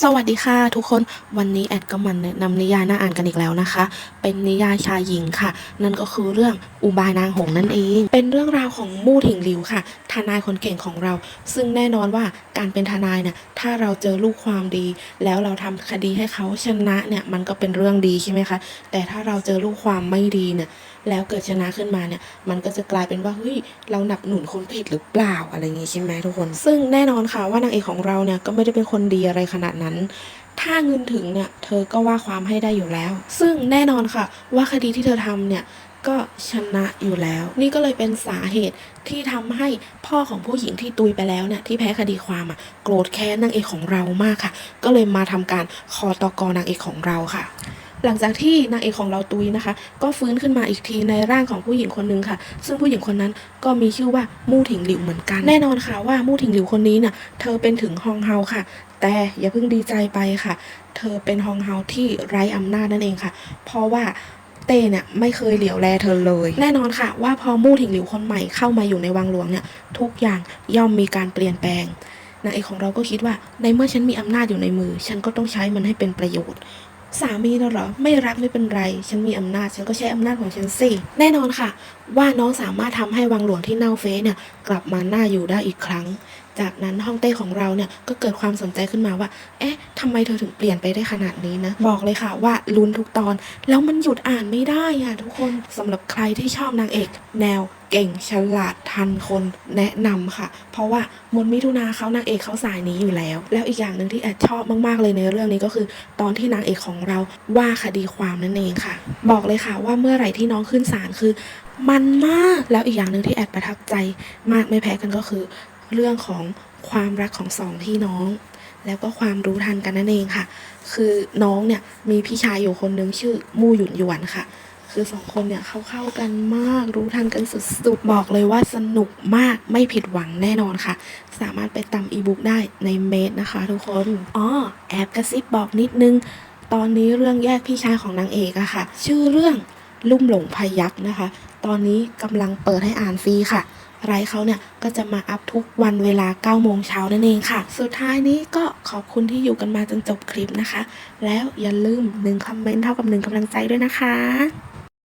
สวัสดีค่ะทุกคนวันนี้แอดก็มันแนะนำนิยายน่าอ่านกันอีกแล้วนะคะ เป็นนิยายชายหญิงค่ะ นั่นก็คือเรื่องอุบายนางหงนั่นเอง เป็นเรื่องราวของมู่ถิงหลิวค่ะ ทนายคนเก่งของเรา ซึ่งแน่นอนว่าการเป็นทนายเนี่ยถ้าเราเจอลูกความดี แล้วเราทำคดีให้เขาชนะเนี่ยมันก็เป็นเรื่องดีใช่ไหมคะแต่ถ้าเราเจอลูกความไม่ดีเนี่ยแล้วเกิดชนะขึ้นมาเนี่ยมันก็จะกลายเป็นว่าเฮ้ยเราหนับหนุนคนผิดหรือเปล่าอะไรอย่างงี้ใช่ไหมทุกคน ซึ่งแน่นอนค่ะว่านางเอกของเราเนี่ยก็ไม่ได้เป็นคนดีอะไรขนาดนั้น ถ้าเงินถึงเนี่ยเธอก็ว่าความให้ได้อยู่แล้ว ซึ่งแน่นอนค่ะ ว่าคดีที่เธอทำเนี่ยก็ชนะอยู่แล้ว นี่ก็เลยเป็นสาเหตุที่ทำให้พ่อของผู้หญิงที่ตุยไปแล้วเนี่ยที่แพ้คดีความอะโกรธแค้นนางเอกของเรามากค่ะ ก็เลยมาทำการคอตกนางเอกของเราค่ะ หลังจากที่นางเอกของเราตุยนะคะ ก็ฟื้นขึ้นมาอีกทีในร่างของผู้หญิงคนหนึ่งค่ะ ซึ่งผู้หญิงคนนั้นก็มีชื่อว่ามู่ถิงหลิวเหมือนกัน แน่นอนค่ะว่ามู่ถิงหลิวคนนี้เนี่ยเธอเป็นถึงฮองเฮาค่ะ แต่อย่าเพิ่งดีใจไปค่ะ เธอเป็นฮองเฮาที่ไร้อำนาจนั่นเองค่ะ เพราะว่าเต้เนี่ยไม่เคยเหลียวแลเธอเลย แน่นอนค่ะ ว่าพอมู่ถิงหลิวคนใหม่เข้ามาอยู่ในวังหลวงเนี่ยทุกอย่างย่อมมีการเปลี่ยนแปลงนางเอกของเราก็คิดว่าในเมื่อฉันมีอำนาจอยู่ในมือ ฉันก็ต้องใช้มันให้เป็นประโยชน์ สามีเราเหรอ ไม่รักไม่เป็นไร ฉันมีอำนาจ ฉันก็ใช้อำนาจของฉันสิ แน่นอนค่ะ ว่าน้องสามารถทำให้วังหลวงที่เน่าเฟะเนี่ยกลับมาน่าอยู่ได้อีกครั้ง จากนั้นห้องเต้ของเราเนี่ยก็เกิดความสนใจขึ้นมาว่า เอ๊ะทำไมเธอถึงเปลี่ยนไปได้ขนาดนี้นะ บอกเลยค่ะว่าลุ้นทุกตอน แล้วมันหยุดอ่านไม่ได้อะทุกคนสำหรับใครที่ชอบนางเอก แนวเก่งฉลาดทันคนแนะนำค่ะ เพราะว่ามนต์มิถุนาเขานางเอกเขาสายนี้อยู่แล้ว แล้วอีกอย่างหนึ่งที่แอดชอบมากๆเลยในเรื่องนี้ก็คือ ตอนที่นางเอกของเราว่าคดีความนั่นเองค่ะ บอกเลยค่ะว่าเมื่อไหร่ที่น้องขึ้นศาลคือมันมากแล้วอีกอย่างหนึ่งที่แอดประทับใจมากไม่แพ้กันก็คือ เรื่องของความรักของสองพี่น้อง แล้วก็ความรู้ทันกันนั่นเองค่ะ คือน้องเนี่ยมีพี่ชายอยู่คนหนึงชื่อมู่หยุนหยวนค่ะ คือสองคนเนี่ยเข้าเข้ากันมากรู้ทันกันสุดๆบอกเลยว่าสนุกมากไม่ผิดหวังแน่นอนค่ะ สามารถไปตำอีบุ๊กได้ในเมดนะคะ ทุกคนอ๋อแอบกระซิบบอกนิดนึง ตอนนี้เรื่องแยกพี่ชายของนางเอกอะค่ะ ชื่อเรื่องลุ่มหลงพยักนะคะ ตอนนี้กำลังเปิดให้อ่านฟรีค่ะ ไลฟ์เขาเนี่ยก็จะมาอัพทุกวันเวลา9โมงเช้านั่นเองค่ะ สุดท้ายนี้ก็ขอบคุณที่อยู่กันมาจนจบคลิปนะคะ แล้วอย่าลืม1คอมเมนต์เท่ากับ1กำลังใจด้วยนะคะ